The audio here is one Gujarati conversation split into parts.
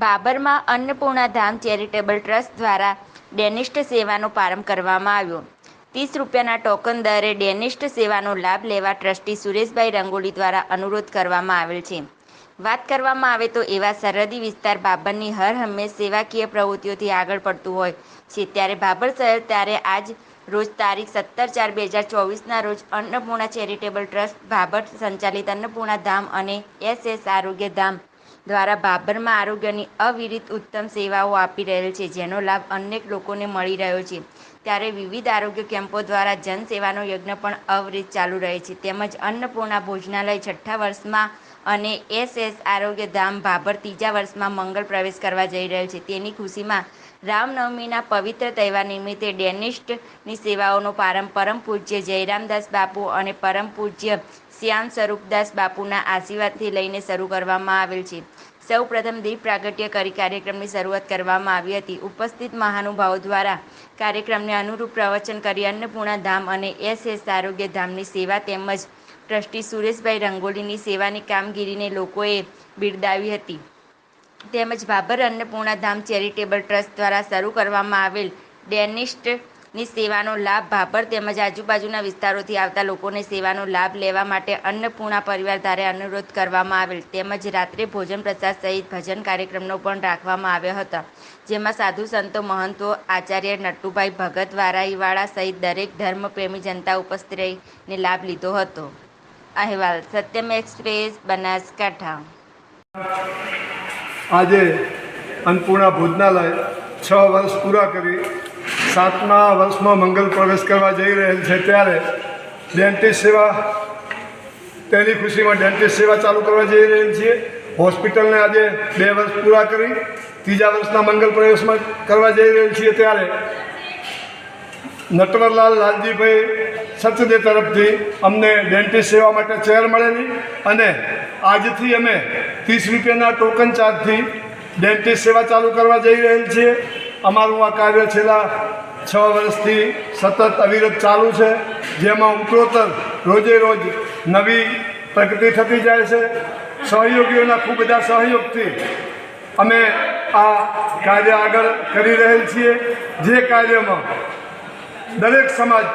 બાબરમાં અન્નપૂર્ણા ધામ ચેરિટેબલ ટ્રસ્ટ દ્વારા ડેનિસ્ટ સેવાનો પ્રારંભ કરવામાં આવ્યો. ત્રીસ રૂપિયાના ટોકન દરે ડેનિસ્ટ સેવાનો લાભ લેવા ટ્રસ્ટી સુરેશભાઈ રંગોલી દ્વારા અનુરોધ કરવામાં આવેલ છે. વાત કરવામાં આવે તો એવા સરહદી વિસ્તાર બાબરની હર હંમેશ સેવાકીય પ્રવૃત્તિઓથી આગળ પડતું હોય છે. ત્યારે બાબર શહેર ત્યારે આજ રોજ તારીખ સત્તર ચાર બે હજાર ચોવીસના રોજ અન્નપૂર્ણા ચેરિટેબલ ટ્રસ્ટ બાબર સંચાલિત અન્નપૂર્ણા ધામ અને એસ એસ આરોગ્ય ધામ દ્વારા ભાભરમાં આરોગ્યની અવિરિત ઉત્તમ સેવાઓ આપી રહેલ છે, જેનો લાભ અનેક લોકોને મળી રહ્યો છે. ત્યારે વિવિધ આરોગ્ય કેમ્પો દ્વારા જનસેવાનો યજ્ઞ પણ અવિરિત ચાલુ રહે છે. તેમજ અન્નપૂર્ણા ભોજનાલય છઠ્ઠા વર્ષમાં અને એસ એસ આરોગ્ય ધામ ભાભર ત્રીજા વર્ષમાં મંગળ પ્રવેશ કરવા જઈ રહેલ છે. તેની ખુશીમાં રામનવમીના પવિત્ર તહેવાર નિમિત્તે ડેનિસ્ટની સેવાઓનો પ્રારંભ પરમ પૂજ્ય જયરામદાસ બાપુ અને પરમ પૂજ્ય શ્યામ સ્વરૂપદાસ બાપુના આશીર્વાદથી લઈને શરૂ કરવામાં આવેલ છે. સૌ પ્રથમ દીપ પ્રાગટ્ય કરી કાર્યક્રમની શરૂઆત કરવામાં આવી હતી. ઉપસ્થિત મહાનુભાવો દ્વારા કાર્યક્રમને અનુરૂપ પ્રવચન કરી અન્નપૂર્ણા ધામ અને એસ આરોગ્ય ધામની સેવા તેમજ ટ્રસ્ટી સુરેશભાઈ રંગોલીની સેવાની કામગીરીને લોકોએ બિરદાવી હતી. તેમજ ભાભર અન્નપૂર્ણા ધામ ચેરિટેબલ ટ્રસ્ટ દ્વારા શરૂ કરવામાં આવેલ ડેનિસ્ટની સેવાનો લાભ ભાપર તેમજ આજુબાજુના વિસ્તારોથી આવતા લોકોને સેવાનો લાભ લેવા માટે અન્નપૂર્ણા પરિવાર દ્વારા અનુરોધ કરવામાં આવેલ. તેમજ રાત્રે ભોજન પ્રસાદ સહિત ભજન કાર્યક્રમનો પણ રાખવામાં આવ્યો હતો. જેમાં સાધુ સંતો, મહંતો, આચાર્ય નટુભાઈ ભગત, વારાઈવાળા સહિત દરેક ધર્મપ્રેમી જનતા ઉપસ્થિત રહીને લાભ લીધો હતો. અહેવાલ, સત્યમ એક્સપ્રેસ, બનાસકાંઠા. આજે અન્નપૂર્ણા ભોજનાલય છ વર્ષ પૂરા કરી સાતમા વર્ષમાં મંગલ પ્રવેશ કરવા જઈ રહેલ છે ત્યારે ડેન્ટિસ્ટ સેવા, તેની ખુશીમાં ડેન્ટિસ્ટ સેવા ચાલુ કરવા જઈ રહેલ છીએ. હોસ્પિટલને આજે બે વર્ષ પૂરા કરી, ત્રીજા વર્ષના મંગલ પ્રવેશમાં કરવા જઈ રહેલ છીએ ત્યારે નટવરલાલ લાલજીભાઈ સચદે તરફથી અમને ડેન્ટિસ્ટ સેવા માટે ચેર મળેલી અને આજથી અમે ત્રીસ રૂપિયાના ટોકન ચાર્જથી ડેન્ટિસ્ટ સેવા ચાલુ કરવા જઈ રહેલ છીએ. અમારું આ કાર્ય છેલ્લા છ વર્ષથી સતત અવિરત ચાલુ છે, જેમાં ઉત્તરોત્તર રોજે રોજ નવી પ્રગતિ થતી જાય છે. સહયોગીઓના ખૂબ બધા સહયોગથી અમે આ કાર્ય આગળ કરી રહેલ છીએ. જે કાર્યમાં દરેક સમાજ,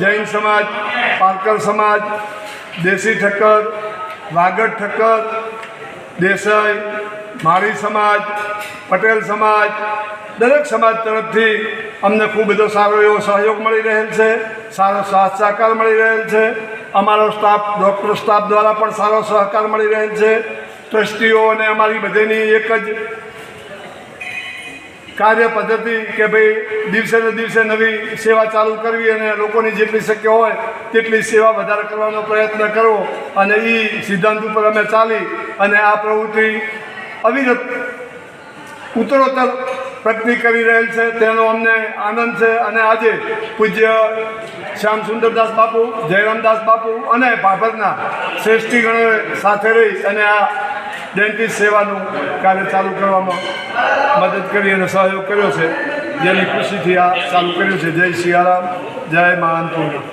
જૈન સમાજ પારકર સમાજ, દેશી ઠક્કર, વાગડ ઠક્કર, દેસાઈ, માળી સમાજ, પટેલ સમાજ દરેક સમાજ તરફથી અમને ખૂબ બધો સારો એવો સહયોગ મળી રહેલ છે, સારો સાથ સહકાર મળી રહેલ છે. અમારો સ્ટાફ, ડૉક્ટર સ્ટાફ દ્વારા પણ સારો સહકાર મળી રહેલ છે. ટ્રસ્ટીઓ અને અમારી બધીની એક જ કાર્ય પદ્ધતિ કે ભાઈ દિવસે ને દિવસે નવી સેવા ચાલુ કરવી અને લોકોની જેટલી શક્ય હોય તેટલી સેવા વધારે કરવાનો પ્રયત્ન કરવો અને એ સિદ્ધાંત ઉપર અમે ચાલી અને આ પ્રવૃત્તિ અવિરત ઉત્તરોત્તર પ્રગતિ કરી રહેલ છે, તેનો અમને આનંદ છે અને આજે પૂજ્ય શ્યામ સુંદરદાસ બાપુ, જયરામદાસ બાપુ અને ભાભરના શ્રેષ્ઠીગણોએ સાથે રહી અને આ ડેન્ટિસ્ટ સેવાનું કાર્ય ચાલુ કરવામાં મદદ કરી અને સહયોગ કર્યો છે. જેની ખુશીથી આ ચાલુ કર્યું છે. જય સિયારામ જય મા અન્નપૂર્ણા